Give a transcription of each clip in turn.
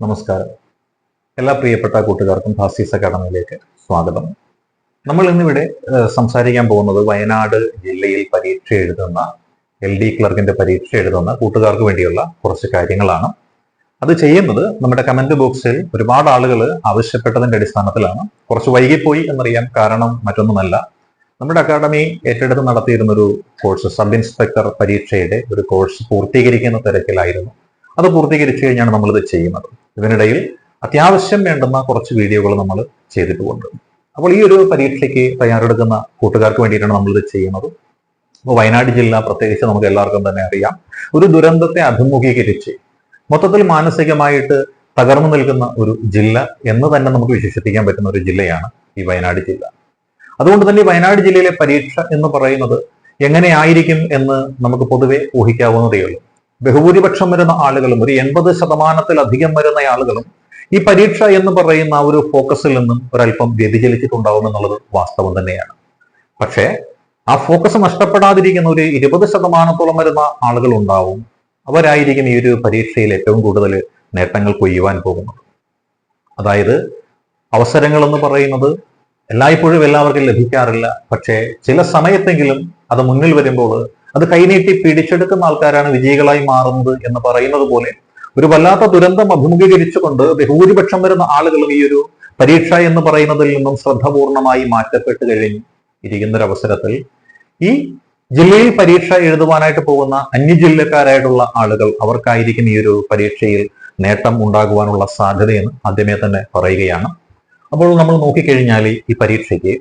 നമസ്കാരം. എല്ലാ പ്രിയപ്പെട്ട കൂട്ടുകാർക്കും ഭാസീസ് അക്കാഡമിയിലേക്ക് സ്വാഗതം. നമ്മൾ ഇന്നിവിടെ സംസാരിക്കാൻ പോകുന്നത് വയനാട് ജില്ലയിൽ പരീക്ഷ എഴുതുന്ന എൽ ഡി ക്ലർക്കിന്റെ പരീക്ഷ എഴുതുന്ന കൂട്ടുകാർക്ക് വേണ്ടിയുള്ള കുറച്ച് കാര്യങ്ങളാണ്. അത് ചെയ്യുന്നത് നമ്മുടെ കമന്റ് ബോക്സിൽ ഒരുപാട് ആളുകൾ ആവശ്യപ്പെട്ടതിന്റെ അടിസ്ഥാനത്തിലാണ്. കുറച്ച് വൈകിപ്പോയി എന്നറിയാൻ കാരണം മറ്റൊന്നുമല്ല. നമ്മുടെ അക്കാഡമി ഏറ്റെടുത്ത് നടത്തിയിരുന്ന ഒരു കോഴ്സ് സബ് ഇൻസ്പെക്ടർ പരീക്ഷയുടെ ഒരു കോഴ്സ് പൂർത്തീകരിക്കുന്ന തിരക്കിലായിരുന്നു. അത് പൂർത്തീകരിച്ചു കഴിഞ്ഞാണ് നമ്മളിത് ചെയ്യുന്നത്. ഇതിനിടയിൽ അത്യാവശ്യം വേണ്ടുന്ന കുറച്ച് വീഡിയോകൾ നമ്മൾ ചെയ്തിട്ടുണ്ട് അപ്പോൾ ഈ ഒരു പരീക്ഷയ്ക്ക് തയ്യാറെടുക്കുന്ന കൂട്ടുകാർക്ക് വേണ്ടിയിട്ടാണ് നമ്മളിത് ചെയ്യുന്നത്. അപ്പോൾ വയനാട് ജില്ല പ്രത്യേകിച്ച് നമുക്ക് എല്ലാവർക്കും തന്നെ അറിയാം. ഒരു ദുരന്തത്തെ അഭിമുഖീകരിച്ച് മൊത്തത്തിൽ മാനസികമായിട്ട് തകർന്നു നിൽക്കുന്ന ഒരു ജില്ല എന്ന് തന്നെ നമുക്ക് വിശേഷിപ്പിക്കാൻ പറ്റുന്ന ഒരു ജില്ലയാണ് ഈ വയനാട് ജില്ല. അതുകൊണ്ട് തന്നെ വയനാട് ജില്ലയിലെ പരീക്ഷ എന്ന് പറയുന്നത് എങ്ങനെയായിരിക്കും എന്ന് നമുക്ക് പൊതുവെ ഊഹിക്കാവുന്നതേ ഉള്ളൂ ബഹുഭൂരിപക്ഷം വരുന്ന ആളുകളും ഒരു എൺപത് ശതമാനത്തിലധികം വരുന്ന ആളുകളും ഈ പരീക്ഷ എന്ന് പറയുന്ന ആ ഒരു ഫോക്കസിൽ നിന്നും ഒരല്പം വ്യതിചലിച്ചിട്ടുണ്ടാവും എന്നുള്ളത് വാസ്തവം തന്നെയാണ്. പക്ഷേ ആ ഫോക്കസ് നഷ്ടപ്പെടാതിരിക്കുന്ന ഒരു ഇരുപത് ശതമാനത്തോളം വരുന്ന ആളുകൾ ഉണ്ടാവും. അവരായിരിക്കും ഈ ഒരു പരീക്ഷയിൽ ഏറ്റവും കൂടുതൽ നേട്ടങ്ങൾ കൊയ്യുവാൻ പോകുന്നത്. അതായത് അവസരങ്ങൾ എന്ന് പറയുന്നത് എല്ലായ്പ്പോഴും എല്ലാവർക്കും ലഭിക്കാറില്ല. പക്ഷേ ചില സമയത്തെങ്കിലും അത് മുന്നിൽ വരുമ്പോൾ അത് കൈനീട്ടി പിടിച്ചെടുക്കുന്ന ആൾക്കാരാണ് വിജയികളായി മാറുന്നത് എന്ന് പറയുന്നത് പോലെ ഒരു വല്ലാത്ത ദുരന്തം അഭിമുഖീകരിച്ചുകൊണ്ട് ബഹുഭൂരിപക്ഷം വരുന്ന ആളുകളും ഈ ഒരു പരീക്ഷ എന്ന് പറയുന്നതിൽ നിന്നും ശ്രദ്ധപൂർണമായി മാറ്റപ്പെട്ട് കഴിഞ്ഞു. ഇരിക്കുന്നൊരവസരത്തിൽ ഈ ജില്ലയിൽ പരീക്ഷ എഴുതുവാനായിട്ട് പോകുന്ന അന്യ അന്യജില്ലക്കാരായിട്ടുള്ള ആളുകൾ അവർക്കായിരിക്കും ഈ ഒരു പരീക്ഷയിൽ നേട്ടം ഉണ്ടാകുവാനുള്ള സാധ്യതയെന്ന് ആദ്യമേ തന്നെ പറയുകയാണ്. അപ്പോൾ നമ്മൾ നോക്കിക്കഴിഞ്ഞാൽ ഈ പരീക്ഷയ്ക്ക്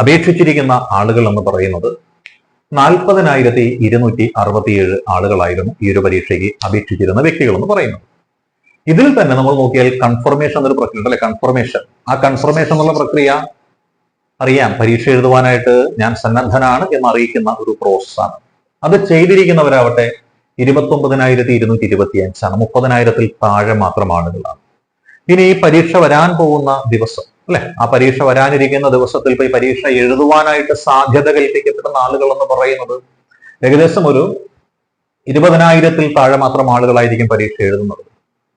അപേക്ഷിച്ചിരിക്കുന്ന ആളുകൾ എന്ന് പറയുന്നത് നാൽപ്പതിനായിരത്തി ഇരുന്നൂറ്റി അറുപത്തിയേഴ് ആളുകളായിരുന്നു ഈ ഒരു പരീക്ഷയ്ക്ക് അപേക്ഷിച്ചിരുന്ന വ്യക്തികൾ എന്ന് പറയുന്നത്. ഇതിൽ തന്നെ നമ്മൾ നോക്കിയാൽ കൺഫർമേഷൻ എന്നൊരു പ്രക്രിയ ഉണ്ട് അല്ലെ കൺഫർമേഷൻ ആ കൺഫർമേഷൻ എന്നുള്ള പ്രക്രിയ അറിയാം. പരീക്ഷ എഴുതുവാനായിട്ട് ഞാൻ സന്നദ്ധനാണ് എന്ന് അറിയിക്കുന്ന ഒരു പ്രോസസ്സാണ് അത് ചെയ്തിരിക്കുന്നവരാവട്ടെ ഇരുപത്തി ഒമ്പതിനായിരത്തി ഇരുന്നൂറ്റി ഇരുപത്തി അഞ്ചാണ് മുപ്പതിനായിരത്തിൽ താഴെ മാത്രമാണ് ഇനി ഈ പരീക്ഷ വരാൻ പോകുന്ന ദിവസം അല്ലെ? ആ പരീക്ഷ വരാനിരിക്കുന്ന ദിവസത്തിൽ ഈ പരീക്ഷ എഴുതുവാനായിട്ട് സാധ്യത കൽപ്പിക്കപ്പെടുന്ന ആളുകൾ എന്ന് പറയുന്നത് ഏകദേശം ഒരു ഇരുപതിനായിരത്തിൽ താഴെ മാത്രം ആളുകളായിരിക്കും പരീക്ഷ എഴുതുന്നത്.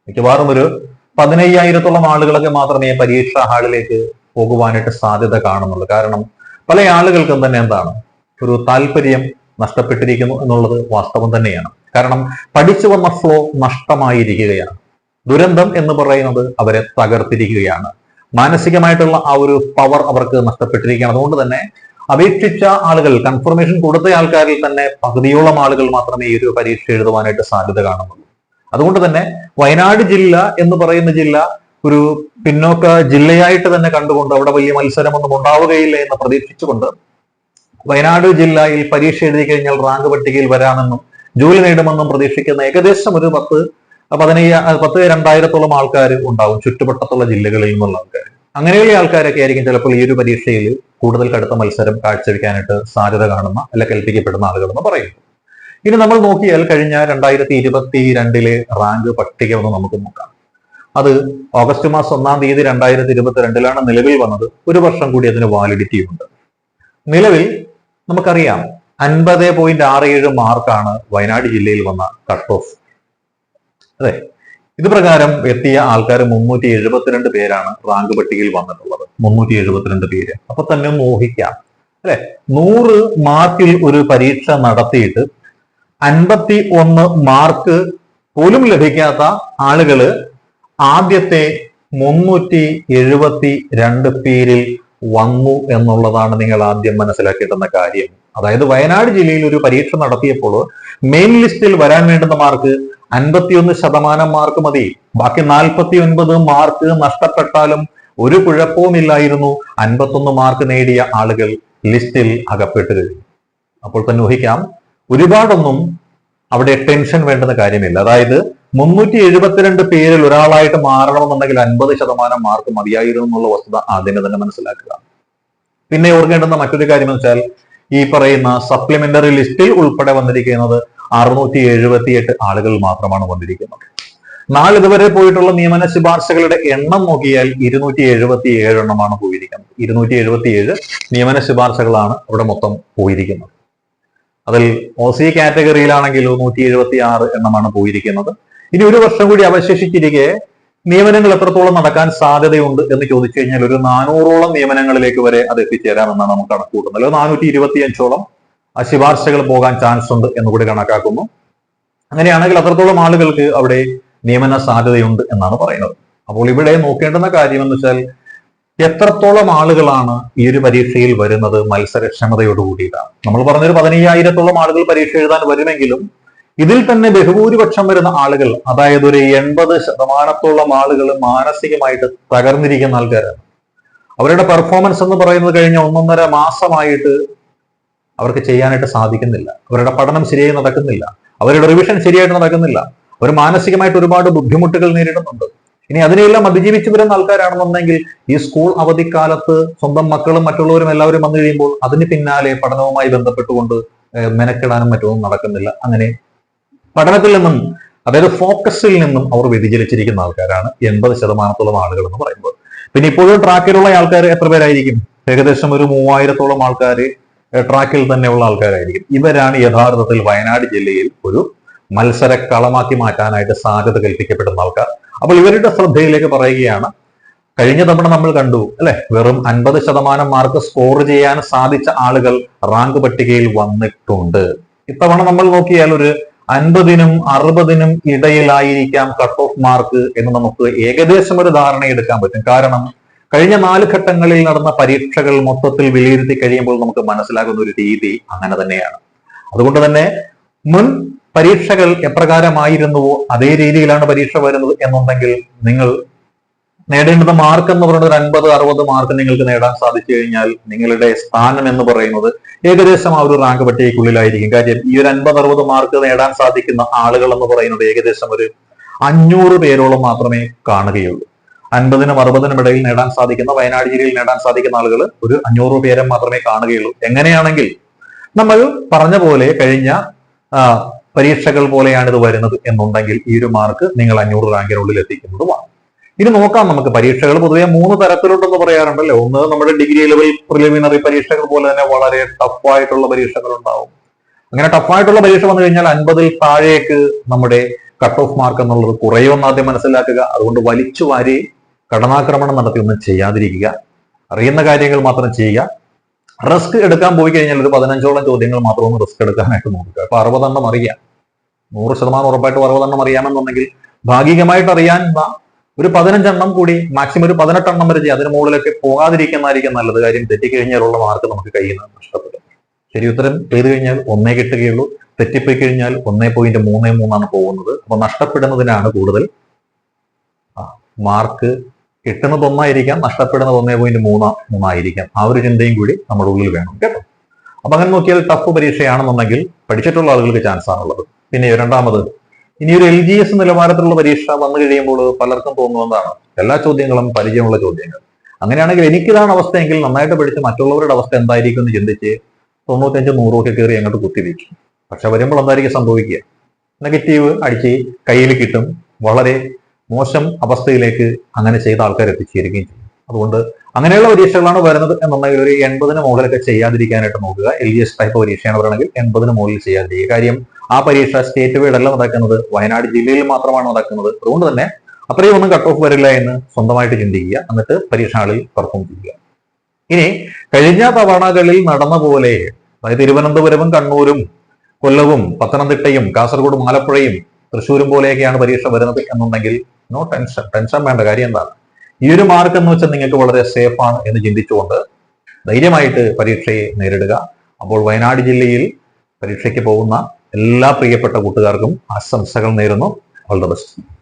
മിക്കവാറും ഒരു പതിനയ്യായിരത്തോളം ആളുകളൊക്കെ മാത്രമേ പരീക്ഷാ ഹാളിലേക്ക് പോകുവാനായിട്ട് സാധ്യത കാണുന്നുള്ളൂ. കാരണം പല ആളുകൾക്കും തന്നെ എന്താണ്? ഒരു താല്പര്യം നഷ്ടപ്പെട്ടിരിക്കുന്നു എന്നുള്ളത് വാസ്തവം തന്നെയാണ്. കാരണം പഠിച്ചു വന്ന ഫ്ലോ നഷ്ടമായിരിക്കുകയാണ്. ദുരന്തം എന്ന് പറയുന്നത് അവരെ തകർത്തിരിക്കുകയാണ്. മാനസികമായിട്ടുള്ള ആ ഒരു പവർ അവർക്ക് നഷ്ടപ്പെട്ടിരിക്കുകയാണ്. അതുകൊണ്ട് തന്നെ അപേക്ഷിച്ച ആളുകൾ കൺഫർമേഷൻ കൊടുത്ത ആൾക്കാരിൽ തന്നെ പകുതിയോളം ആളുകൾ മാത്രമേ ഈ ഒരു പരീക്ഷ എഴുതുവാനായിട്ട് സാധ്യത കാണുന്നുള്ളൂ. അതുകൊണ്ട് തന്നെ വയനാട് ജില്ല എന്ന് പറയുന്ന ജില്ല ഒരു പിന്നോക്ക ജില്ലയായിട്ട് തന്നെ കണ്ടുകൊണ്ട് അവിടെ വലിയ മത്സരമൊന്നും ഉണ്ടാവുകയില്ല എന്ന് പ്രതീക്ഷിച്ചുകൊണ്ട് വയനാട് ജില്ലയിൽ പരീക്ഷ എഴുതി കഴിഞ്ഞാൽ റാങ്ക് പട്ടികയിൽ വരാമെന്നും ജോലി നേടുമെന്നും പ്രതീക്ഷിക്കുന്ന ഏകദേശം ഒരു പത്ത് പതിനയ്യ പത്ത് രണ്ടായിരത്തോളം ആൾക്കാർ ഉണ്ടാവും ചുറ്റുവട്ടത്തുള്ള ജില്ലകളിൽ നിന്നുള്ള ആൾക്കാർ അങ്ങനെയുള്ള ആൾക്കാരൊക്കെ ആയിരിക്കും ചിലപ്പോൾ ഈ ഒരു പരീക്ഷയിൽ കൂടുതൽ കടുത്ത മത്സരം കാഴ്ചവെക്കാനായിട്ട് സാധ്യത കാണുന്ന അല്ല കൽപ്പിക്കപ്പെടുന്ന ആളുകളെന്ന് പറയും ഇനി നമ്മൾ നോക്കിയാൽ കഴിഞ്ഞ രണ്ടായിരത്തി ഇരുപത്തി രണ്ടിലെ റാങ്ക് പട്ടിക ഒന്ന് നമുക്ക് നോക്കാം. അത് ഓഗസ്റ്റ് മാസം ഒന്നാം തീയതി രണ്ടായിരത്തി ഇരുപത്തിരണ്ടിലാണ് നിലവിൽ വന്നത്. ഒരു വർഷം കൂടി അതിന് വാലിഡിറ്റി ഉണ്ട്. നിലവിൽ നമുക്കറിയാം അൻപത് പോയിന്റ് ആറ് ഏഴ് മാർക്കാണ് വയനാട് ജില്ലയിൽ വന്ന കട്ട് ഓഫ് അതെ. ഇത് പ്രകാരം എത്തിയ ആൾക്കാർ മുന്നൂറ്റി എഴുപത്തിരണ്ട് പേരാണ് റാങ്ക് പട്ടികയിൽ വന്നിട്ടുള്ളത്. മുന്നൂറ്റി എഴുപത്തിരണ്ട് പേര്. അപ്പൊ തന്നെ മോഹിക്കാം. അല്ലെ? നൂറ് മാർക്കിൽ ഒരു പരീക്ഷ നടത്തിയിട്ട് അൻപത്തി ഒന്ന് മാർക്ക് പോലും ലഭിക്കാത്ത ആളുകൾ ആദ്യത്തെ മുന്നൂറ്റി എഴുപത്തി രണ്ട് പേരിൽ വന്നു എന്നുള്ളതാണ് നിങ്ങൾ ആദ്യം മനസ്സിലാക്കിയിട്ടുന്ന കാര്യം. അതായത് വയനാട് ജില്ലയിൽ ഒരു പരീക്ഷ നടത്തിയപ്പോൾ മെയിൻ ലിസ്റ്റിൽ വരാൻ വേണ്ടുന്ന മാർക്ക് അൻപത്തിയൊന്ന് ശതമാനം മാർക്ക് മതി. ബാക്കി നാൽപ്പത്തി ഒൻപത് മാർക്ക് നഷ്ടപ്പെട്ടാലും ഒരു കുഴപ്പവുമില്ലായിരുന്നു അൻപത്തൊന്ന് മാർക്ക് നേടിയ ആളുകൾ ലിസ്റ്റിൽ അകപ്പെട്ട് അപ്പോൾ തന്നെ ഊഹിക്കാം ഒരുപാടൊന്നും അവിടെ ടെൻഷൻ വേണ്ടുന്ന കാര്യമില്ല. അതായത് മുന്നൂറ്റി എഴുപത്തിരണ്ട് പേരിൽ ഒരാളായിട്ട് മാറണമെന്നുണ്ടെങ്കിൽ അൻപത് ശതമാനം മാർക്ക് മതിയായിരുന്നു എന്നുള്ള വസ്തുത ആദ്യമേ തന്നെ മനസ്സിലാക്കുക. പിന്നെ ഓർക്കേണ്ടുന്ന മറ്റൊരു കാര്യം എന്ന് വെച്ചാൽ ഈ പറയുന്ന സപ്ലിമെന്ററി ലിസ്റ്റിൽ ഉൾപ്പെടെ വന്നിരിക്കുന്നത് അറുന്നൂറ്റി എഴുപത്തിയെട്ട് ആളുകൾ മാത്രമാണ് വന്നിരിക്കുന്നത്. നാളിതുവരെ പോയിട്ടുള്ള നിയമന ശുപാർശകളുടെ എണ്ണം നോക്കിയാൽ ഇരുന്നൂറ്റി എഴുപത്തി ഏഴ് എണ്ണമാണ് പോയിരിക്കുന്നത്. ഇരുന്നൂറ്റി എഴുപത്തി ഏഴ് നിയമന ശുപാർശകളാണ് അവിടെ മൊത്തം പോയിരിക്കുന്നത്. അതിൽ ഒ സി കാറ്റഗറിയിലാണെങ്കിൽ നൂറ്റി എഴുപത്തി ആറ് എണ്ണമാണ് പോയിരിക്കുന്നത്. ഇനി ഒരു വർഷം കൂടി അവശേഷിച്ചിരിക്കെ നിയമനങ്ങൾ എത്രത്തോളം നടക്കാൻ സാധ്യതയുണ്ട് എന്ന് ചോദിച്ചു കഴിഞ്ഞാൽ ഒരു നാനൂറോളം നിയമനങ്ങളിലേക്ക് വരെ അത് എത്തിച്ചേരാമെന്നാണ് നമുക്ക് കണക്കൂട്ടുന്നത് നാനൂറ്റി ഇരുപത്തിയഞ്ചോളം ശുപാർശകൾ പോകാൻ ചാൻസ് ഉണ്ട് എന്ന് കൂടി കണക്കാക്കുന്നു. അങ്ങനെയാണെങ്കിൽ അത്രത്തോളം ആളുകൾക്ക് അവിടെ നിയമന സാധ്യതയുണ്ട് എന്നാണ് പറയുന്നത്. അപ്പോൾ ഇവിടെ നോക്കേണ്ടുന്ന കാര്യം എന്ന് വെച്ചാൽ എത്രത്തോളം ആളുകളാണ് ഈ ഒരു പരീക്ഷയിൽ വരുന്നത് മത്സരക്ഷമതയോട് കൂടിയിട്ടാണ്. നമ്മൾ പറഞ്ഞൊരു പതിനയ്യായിരത്തോളം ആളുകൾ പരീക്ഷ എഴുതാൻ വരുമെങ്കിലും ഇതിൽ തന്നെ ബഹുഭൂരിപക്ഷം വരുന്ന ആളുകൾ അതായത് ഒരു എൺപത് ശതമാനത്തോളം ആളുകൾ മാനസികമായിട്ട് തകർന്നിരിക്കുന്ന ആൾക്കാരാണ്. അവരുടെ പെർഫോമൻസ് എന്ന് പറയുന്നത് കഴിഞ്ഞ ഒന്നൊന്നര മാസമായിട്ട് അവർക്ക് ചെയ്യാനായിട്ട് സാധിക്കുന്നില്ല. അവരുടെ പഠനം ശരിയായി നടക്കുന്നില്ല. അവരുടെ റിവിഷൻ ശരിയായിട്ട് നടക്കുന്നില്ല. അവർ മാനസികമായിട്ട് ഒരുപാട് ബുദ്ധിമുട്ടുകൾ നേരിടുന്നുണ്ട്. ഇനി അതിനെയെല്ലാം അതിജീവിച്ചു വരുന്ന ആൾക്കാരാണെന്നുണ്ടെങ്കിൽ ഈ സ്കൂൾ അവധിക്കാലത്ത് സ്വന്തം മക്കളും മറ്റുള്ളവരും എല്ലാവരും വന്നു കഴിയുമ്പോൾ അതിന് പിന്നാലെ പഠനവുമായി ബന്ധപ്പെട്ടുകൊണ്ട് മെനക്കെടാനും മറ്റൊന്നും നടക്കുന്നില്ല. അങ്ങനെ പഠനത്തിൽ നിന്നും അതായത് ഫോക്കസിൽ നിന്നും അവർ വ്യതിചലിച്ചിരിക്കുന്ന ആൾക്കാരാണ് എൺപത് ശതമാനത്തോളം ആളുകൾ എന്ന് പറയുമ്പോൾ. പിന്നെ ഇപ്പോഴും ട്രാക്കിലുള്ള ആൾക്കാർ എത്ര പേരായിരിക്കും? ഏകദേശം ഒരു മൂവായിരത്തോളം ആൾക്കാർ ട്രാക്കിൽ തന്നെയുള്ള ആൾക്കാരായിരിക്കും. ഇവരാണ് യഥാർത്ഥത്തിൽ വയനാട് ജില്ലയിൽ ഒരു മത്സര കളമാക്കി മാറ്റാനായിട്ട് സാധ്യത കൽപ്പിക്കപ്പെടുന്ന ആൾക്കാർ. അപ്പോൾ ഇവരുടെ ശ്രദ്ധയിലേക്ക് പറയുകയാണ് കഴിഞ്ഞ തവണ നമ്മൾ കണ്ടു അല്ലെ? വെറും അൻപത് ശതമാനം മാർക്ക് സ്കോർ ചെയ്യാൻ സാധിച്ച ആളുകൾ റാങ്ക് പട്ടികയിൽ വന്നിട്ടുണ്ട്. ഇത്തവണ നമ്മൾ നോക്കിയാൽ ഒരു അൻപതിനും അറുപതിനും ഇടയിലായിരിക്കാം കട്ട് ഓഫ് മാർക്ക് എന്ന് നമുക്ക് ഏകദേശം ഒരു ധാരണ എടുക്കാൻ പറ്റും. കാരണം കഴിഞ്ഞ നാല് ഘട്ടങ്ങളിൽ നടന്ന പരീക്ഷകൾ മൊത്തത്തിൽ വിലയിരുത്തി കഴിയുമ്പോൾ നമുക്ക് മനസ്സിലാകുന്ന ഒരു രീതി അങ്ങനെ തന്നെയാണ്. അതുകൊണ്ട് തന്നെ മുൻ പരീക്ഷകൾ എപ്രകാരമായിരുന്നുവോ അതേ രീതിയിലാണ് പരീക്ഷ വരുന്നത് എന്നുണ്ടെങ്കിൽ നിങ്ങൾ നേടേണ്ടത് മാർക്ക് എന്ന് പറയുന്നത് ഒരു അൻപത് അറുപത് മാർക്ക് നിങ്ങൾക്ക് നേടാൻ സാധിച്ചു കഴിഞ്ഞാൽ നിങ്ങളുടെ സ്ഥാനം എന്ന് പറയുന്നത് ഏകദേശം ആ ഒരു റാങ്ക് പട്ടികയ്ക്കുള്ളിലായിരിക്കും. കാര്യം ഈ ഒരു അൻപത് അറുപത് മാർക്ക് നേടാൻ സാധിക്കുന്ന ആളുകൾ എന്ന് പറയുന്നത് ഏകദേശം ഒരു അഞ്ഞൂറ് പേരോളം മാത്രമേ കാണുകയുള്ളൂ. അൻപതിനും അറുപതിനും ഇടയിൽ നേടാൻ സാധിക്കുന്ന വയനാട് ജില്ലയിൽ നേടാൻ സാധിക്കുന്ന ആളുകൾ ഒരു അഞ്ഞൂറ് പേരെ മാത്രമേ കാണുകയുള്ളൂ. എങ്ങനെയാണെങ്കിൽ നമ്മൾ പറഞ്ഞ പോലെ കഴിഞ്ഞ പരീക്ഷകൾ പോലെയാണ് ഇത് വരുന്നത് എന്നുണ്ടെങ്കിൽ ഈ ഒരു മാർക്ക് നിങ്ങൾ അഞ്ഞൂറ് റാങ്കിനുള്ളിൽ എത്തിക്കുന്നതുമാണ്. ഇനി നോക്കാം നമുക്ക് പരീക്ഷകൾ പൊതുവെ മൂന്ന് തരത്തിലുണ്ടെന്ന് പറയാറുണ്ടല്ലോ? ഒന്ന് നമ്മുടെ ഡിഗ്രി ലെവൽ പ്രിലിമിനറി പരീക്ഷകൾ പോലെ തന്നെ വളരെ ടഫായിട്ടുള്ള പരീക്ഷകൾ ഉണ്ടാവും അങ്ങനെ ടഫായിട്ടുള്ള പരീക്ഷ വന്നു കഴിഞ്ഞാൽ അൻപതിൽ താഴേക്ക് നമ്മുടെ കട്ട് ഓഫ് മാർക്ക് എന്നുള്ളത് കുറയുമെന്ന് ആദ്യം മനസ്സിലാക്കുക. അതുകൊണ്ട് വലിച്ചു വാരി കടനാക്രമണം നടത്തി ഒന്നും ചെയ്യാതിരിക്കുക. അറിയുന്ന കാര്യങ്ങൾ മാത്രം ചെയ്യുക. റിസ്ക് എടുക്കാൻ പോയി കഴിഞ്ഞാൽ ഒരു പതിനഞ്ചോളം ചോദ്യങ്ങൾ മാത്രം ഒന്ന് റിസ്ക് എടുക്കാനായിട്ട് നോക്കുക. അപ്പൊ അറുപതെണ്ണം അറിയാം. നൂറ് ശതമാനം ഉറപ്പായിട്ട് അറുപതെണ്ണം അറിയാമെന്നുണ്ടെങ്കിൽ ഭാഗികമായിട്ട് അറിയാൻ ഒരു പതിനഞ്ചെണ്ണം കൂടി മാക്സിമം ഒരു പതിനെട്ടെണ്ണം വരെ ചെയ്യാം. അതിന് മുകളിലൊക്കെ പോകാതിരിക്കുന്നതായിരിക്കും നല്ലത്. കാര്യം തെറ്റിക്കഴിഞ്ഞാലുള്ള മാർക്ക് നമുക്ക് കയ്യിൽ നിന്ന് നഷ്ടപ്പെടും. ശരി ഉത്തരം ചെയ്തു കഴിഞ്ഞാൽ ഒന്നേ കിട്ടുകയുള്ളൂ. തെറ്റിപ്പോയി കഴിഞ്ഞാൽ ഒന്നേ പോയിന്റ് മൂന്നേ മൂന്നാണ് പോകുന്നത്. അപ്പൊ നഷ്ടപ്പെടുന്നതിനാണ് കൂടുതൽ മാർക്ക് കിട്ടുന്നത് ഒന്നായിരിക്കാം നഷ്ടപ്പെടുന്നത് ഒന്നേ പോയിന്റ് മൂന്ന് മൂന്നായിരിക്കാം. ആ ഒരു ചിന്തയും കൂടി നമ്മുടെ ഉള്ളിൽ വേണം കേട്ടോ? അപ്പൊ അങ്ങനെ നോക്കിയാൽ ടഫ് പരീക്ഷയാണെന്നുണ്ടെങ്കിൽ പഠിച്ചിട്ടുള്ള ആളുകൾക്ക് ചാൻസ് ആണുള്ളത്. പിന്നെ രണ്ടാമത് ഇനി ഒരു എൽ ജി എസ് നിലവാരത്തിലുള്ള പരീക്ഷ വന്നു കഴിയുമ്പോൾ പലർക്കും തോന്നുന്നതാണ് എല്ലാ ചോദ്യങ്ങളും പരിചയമുള്ള ചോദ്യങ്ങൾ. അങ്ങനെയാണെങ്കിൽ എനിക്കിതാണ് അവസ്ഥയെങ്കിൽ നന്നായിട്ട് പഠിച്ച് മറ്റുള്ളവരുടെ അവസ്ഥ എന്തായിരിക്കും എന്ന് ചിന്തിച്ച് തൊണ്ണൂറ്റഞ്ച് നൂറൊക്കെ കയറി അങ്ങോട്ട് കുത്തിവെക്കും പക്ഷെ വരുമ്പോൾ എന്തായിരിക്കും സംഭവിക്കുക? നെഗറ്റീവ് അടിച്ച് കയ്യിൽ കിട്ടും വളരെ മോശം അവസ്ഥയിലേക്ക് അങ്ങനെ ചെയ്ത ആൾക്കാർ എത്തിച്ചേരുകയും ചെയ്യും. അതുകൊണ്ട് അങ്ങനെയുള്ള പരീക്ഷകളാണ് വരുന്നത് എന്നുണ്ടെങ്കിൽ ഒരു എൺപതിന് മുകളിലൊക്കെ ചെയ്യാതിരിക്കാനായിട്ട് നോക്കുക. എൽ ജി എസ് ടൈപ്പ് പരീക്ഷയാണ് പറയണമെങ്കിൽ എൺപതിന് മുകളിൽ ചെയ്യാതിരിക്കുക. കാര്യം ആ പരീക്ഷ സ്റ്റേറ്റ് വൈഡ് അല്ല നടക്കുന്നത്. വയനാട് ജില്ലയിൽ മാത്രമാണ് നടക്കുന്നത്. അതുകൊണ്ട് തന്നെ അത്രയും ഒന്നും കട്ട് ഓഫ് വരില്ല എന്ന് സ്വന്തമായിട്ട് ചിന്തിക്കുക. എന്നിട്ട് പരീക്ഷകളിൽ പെർഫോം ചെയ്യുക. ഇനി കഴിഞ്ഞ തവണകളിൽ നടന്ന പോലെ അതായത് തിരുവനന്തപുരവും കണ്ണൂരും കൊല്ലവും പത്തനംതിട്ടയും കാസർഗോഡ് ആലപ്പുഴയും തൃശ്ശൂരും പോലെയൊക്കെയാണ് പരീക്ഷ വരുന്നത് എന്നുണ്ടെങ്കിൽ നോ ടെൻഷൻ ടെൻഷൻ വേണ്ട കാര്യം എന്താണ്? ഈ ഒരു മാർക്ക് എന്ന് വെച്ചാൽ നിങ്ങൾക്ക് വളരെ സേഫ് ആണ് എന്ന് ചിന്തിച്ചുകൊണ്ട് ധൈര്യമായിട്ട് പരീക്ഷയെ നേരിടുക. അപ്പോൾ വയനാട് ജില്ലയിൽ പരീക്ഷയ്ക്ക് പോകുന്ന എല്ലാ പ്രിയപ്പെട്ട കൂട്ടുകാർക്കും ആശംസകൾ നേരുന്നു. All the best